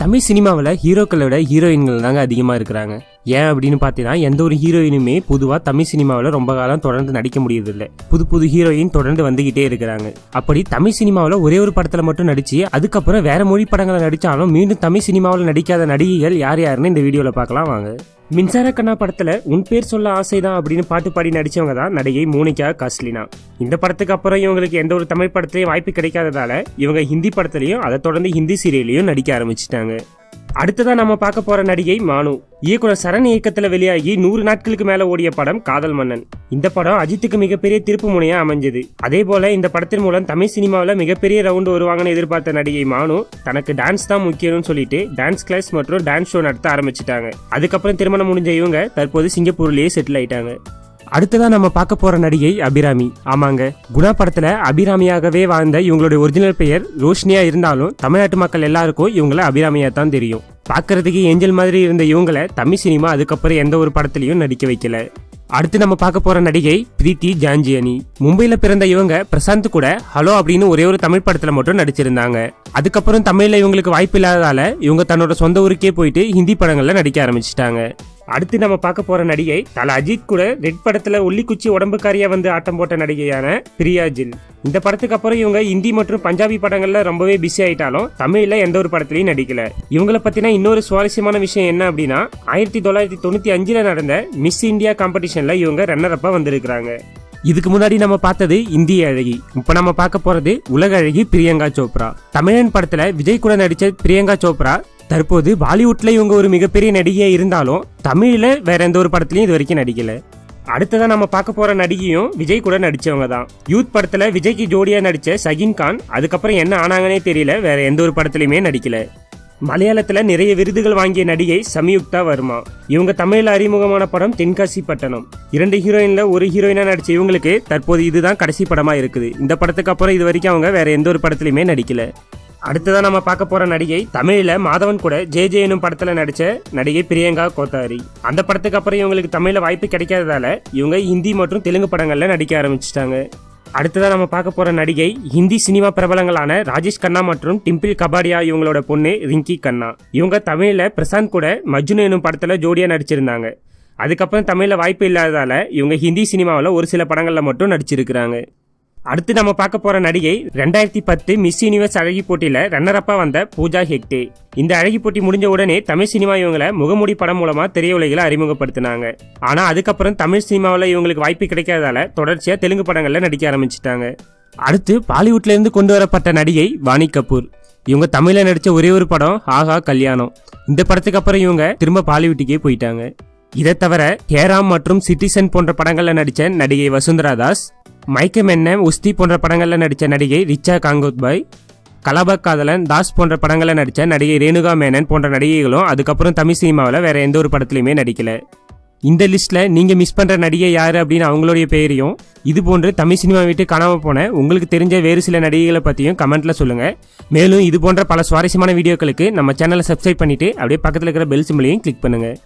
தமிழ் சினிமாவில் ஹீரோக்களை விட ஹீரோயின்கள் தாங்க அதிகமாக இருக்கிறாங்க. ஏன் அப்படின்னு பார்த்தீங்கன்னா எந்த ஒரு ஹீரோயினுமே பொதுவாக தமிழ் சினிமாவில் ரொம்ப காலம் தொடர்ந்து நடிக்க முடியறதில்ல. புது புது ஹீரோயின் தொடர்ந்து வந்துகிட்டே இருக்கிறாங்க. அப்படி தமிழ் சினிமாவில் ஒரே ஒரு படத்தில் மட்டும் நடிச்சு அதுக்கப்புறம் வேற மொழி படங்களை நடித்தாலும் மீண்டும் தமிழ் சினிமாவில் நடிக்காத நடிகைகள் யார் யாருன்னு இந்த வீடியோவில் பார்க்கலாம் வாங்க. மின்சார கண்ணா படத்துல உன் பேர் சொல்ல ஆசைதான் அப்படின்னு பாட்டு பாடி நடிச்சவங்க தான் நடிகை மோனிகா காஸ்லினா. இந்த படத்துக்கு அப்புறம் இவங்களுக்கு எந்த ஒரு தமிழ் படத்திலையும் வாய்ப்பு கிடைக்காததால இவங்க ஹிந்தி படத்துலையும் அதை தொடர்ந்து ஹிந்தி சீரியலையும் நடிக்க ஆரம்பிச்சிட்டாங்க. அடுத்ததா நம்ம பார்க்க போற நடிகை மானு. இயக்குனர் சரண் இயக்கத்துல வெளியாகி நூறு நாட்களுக்கு மேல ஓடிய படம் காதல் மன்னன். இந்த படம் அஜித்துக்கு மிகப்பெரிய திருப்பு முனையா அமைஞ்சது. அதே போல இந்த படத்தின் மூலம் தமிழ் சினிமாவில் மிகப்பெரிய ரவுண்டு வருவாங்கன்னு எதிர்பார்த்த நடிகை மானு தனக்கு டான்ஸ் தான் முக்கியம்னு சொல்லிட்டு டான்ஸ் கிளாஸ் மற்றும் டான்ஸ் ஷோ நடத்த ஆரம்பிச்சிட்டாங்க. அதுக்கப்புறம் திருமணம் முடிஞ்ச இவங்க தற்போது சிங்கப்பூர்லயே செட்டில் ஆயிட்டாங்க. அடுத்ததான் நம்ம பார்க்க போற நடிகை அபிராமி. ஆமாங்க. குணா படத்துல அபிராமியாகவே வாழ்ந்த இவங்களுடைய ஒரிஜினல் பெயர் ரோஷினியா இருந்தாலும் தமிழ்நாட்டு மக்கள் எல்லாருக்கும் இவங்கள அபிராமியா தான் தெரியும். பார்க்கறதுக்கு ஏஞ்சல் மாதிரி இருந்த இவங்கள தமிழ் சினிமா அதுக்கப்புறம் எந்த ஒரு படத்துலையும் நடிக்க வைக்கல. அடுத்து நம்ம பார்க்க போற நடிகை பிரீத்தி ஜான்ஜியனி. மும்பையில பிறந்த இவங்க பிரசாந்த் கூட ஹலோ அப்படின்னு ஒரே ஒரு தமிழ் படத்துல மட்டும் நடிச்சிருந்தாங்க. அதுக்கப்புறம் தமிழ்ல இவங்களுக்கு வாய்ப்பு இல்லாததால இவங்க தன்னோட சொந்த ஊருக்கே போயிட்டு ஹிந்தி படங்கள்ல நடிக்க ஆரம்பிச்சிட்டாங்க. அடுத்து நம்ம பார்க்க போற நடிகை தல அஜித் கூட ரெட் படத்துல உள்ளிக்குச்சி உடம்புக்காரியா வந்து ஆட்டம் போட்ட நடிகையான பிரியா ஜில். இந்த படத்துக்கு அப்புறம் இவங்க ஹிந்தி மற்றும் பஞ்சாபி படங்கள்ல ரொம்பவே பிஸி ஆயிட்டாலும் தமிழ்ல எந்த ஒரு படத்துலயும் நடிக்கல. இவங்களை பத்தின இன்னொரு சுவாரஸ்யமான விஷயம் என்ன அப்படின்னா ஆயிரத்தி தொள்ளாயிரத்தி தொண்ணூத்தி அஞ்சுல நடந்த மிஸ் இந்தியா காம்படிஷன்ல இவங்க ரன்னர் அப்பா வந்திருக்கிறாங்க. இதுக்கு முன்னாடி நம்ம பார்த்தது இந்திய அழகி. இப்ப நம்ம பார்க்க போறது உலக அழகி பிரியங்கா சோப்ரா. தமிழன் படத்துல விஜய் கூட நடிச்ச பிரியங்கா சோப்ரா தற்போது பாலிவுட்ல இவங்க ஒரு மிகப்பெரிய நடிகையா இருந்தாலும் தமிழ்ல வேற எந்த ஒரு படத்துலயும் இது வரைக்கும் நடிக்கல. அடுத்ததான் நம்ம பார்க்க போற நடிகையும் விஜய் கூட நடிச்சவங்க தான். யூத் படத்துல விஜய்க்கு ஜோடியா நடிச்ச சகின் கான் அதுக்கப்புறம் என்ன ஆனாங்கன்னே தெரியல வேற எந்த ஒரு படத்துலயுமே நடிக்கல. மலையாளத்துல நிறைய விருதுகள் வாங்கிய நடிகை சம்யுக்தா வர்மா. இவங்க தமிழில் அறிமுகமான படம் தென்காசி பட்டணம். இரண்டு ஹீரோயின்ல ஒரு ஹீரோயினா நடிச்ச இவங்களுக்கு தற்போது இதுதான் கடைசி படமா இருக்குது. இந்த படத்துக்கு அப்புறம் இது வரைக்கும் அவங்க வேற எந்த ஒரு படத்துலயுமே நடிக்கல. அடுத்ததான் நம்ம பார்க்க போற நடிகை தமிழில் மாதவன் கூட ஜே ஜே எனும் படத்தில் நடித்த நடிகை பிரியங்கா கோத்தாரி. அந்த படத்துக்கு அப்புறம் இவங்களுக்கு தமிழில் வாய்ப்பு கிடைக்காததால இவங்க ஹிந்தி மற்றும் தெலுங்கு படங்களில் நடிக்க ஆரம்பிச்சிட்டாங்க. அடுத்ததாக நம்ம பார்க்க போகிற நடிகை ஹிந்தி சினிமா பிரபலங்களான ராஜேஷ் கண்ணா மற்றும் டிம்பிள் கபாடியா இவங்களோட பொண்ணு ரிங்கி கண்ணா. இவங்க தமிழில் பிரசாந்த் கூட மஜ்னு எனும் படத்தில் ஜோடியாக நடிச்சிருந்தாங்க. அதுக்கப்புறம் தமிழில் வாய்ப்பு இல்லாததால் இவங்க ஹிந்தி சினிமாவில் ஒரு சில படங்களில் மட்டும் நடிச்சிருக்கிறாங்க. அடுத்து நம்ம பார்க்க போற நடிகை ரெண்டாயிரத்தி பத்து மிஸ் யூனிவர்ஸ் அழகி போட்டியில ரன்னர் அப்பா வந்த பூஜா ஹெக்டே. இந்த அழகி போட்டி முடிஞ்ச உடனே தமிழ் சினிமா இவங்களை முகமூடி படம் மூலமா திரையுலகில அறிமுகப்படுத்தினாங்க. ஆனா அதுக்கப்புறம் தமிழ் சினிமாவில் இவங்களுக்கு வாய்ப்பு கிடைக்காதால தொடர்ச்சியா தெலுங்கு படங்கள்ல நடிக்க ஆரம்பிச்சிட்டாங்க. அடுத்து பாலிவுட்ல இருந்து கொண்டு வரப்பட்ட நடிகை வாணி கபூர். இவங்க தமிழ்ல நடிச்ச ஒரே ஒரு படம் ஆஹா கல்யாணம். இந்த படத்துக்கு அப்புறம் இவங்க திரும்ப பாலிவுட்டுக்கே போயிட்டாங்க. இதை தவிர ஹேராம் மற்றும் சிட்டிசன் போன்ற படங்கள்ல நடிச்ச நடிகை வசுந்தரா தாஸ் மைக்கம் என்ன உஸ்தி போன்ற படங்கள்ல நடிச்ச நடிகை ரிச்சா காங்கோத்பாய் கலபக் காதலன் தாஸ் போன்ற படங்களில் நடித்த நடிகை ரேணுகா மேனன் போன்ற நடிகைகளும் அதுக்கப்புறம் தமிழ் சினிமாவில் வேற எந்த ஒரு படத்துலையுமே நடிக்கல. இந்த லிஸ்ட்டில் நீங்கள் மிஸ் பண்ணுற நடிகை யார் அப்படின்னு அவங்களுடைய பெயரையும் இது போன்று தமிழ் சினிமா விட்டு காணாமல் போன உங்களுக்கு தெரிஞ்ச வேறு சில நடிகைகளை பற்றியும் கமெண்ட்டில் சொல்லுங்கள் மேலும் இது போன்ற பல சுவாரஸ்யமான வீடியோக்களுக்கு நம்ம சேனலை சப்ஸ்கிரைப் பண்ணிட்டு அப்படியே பக்கத்தில் இருக்கிற பெல் சிம்பிளையும் கிளிக் பண்ணுங்கள்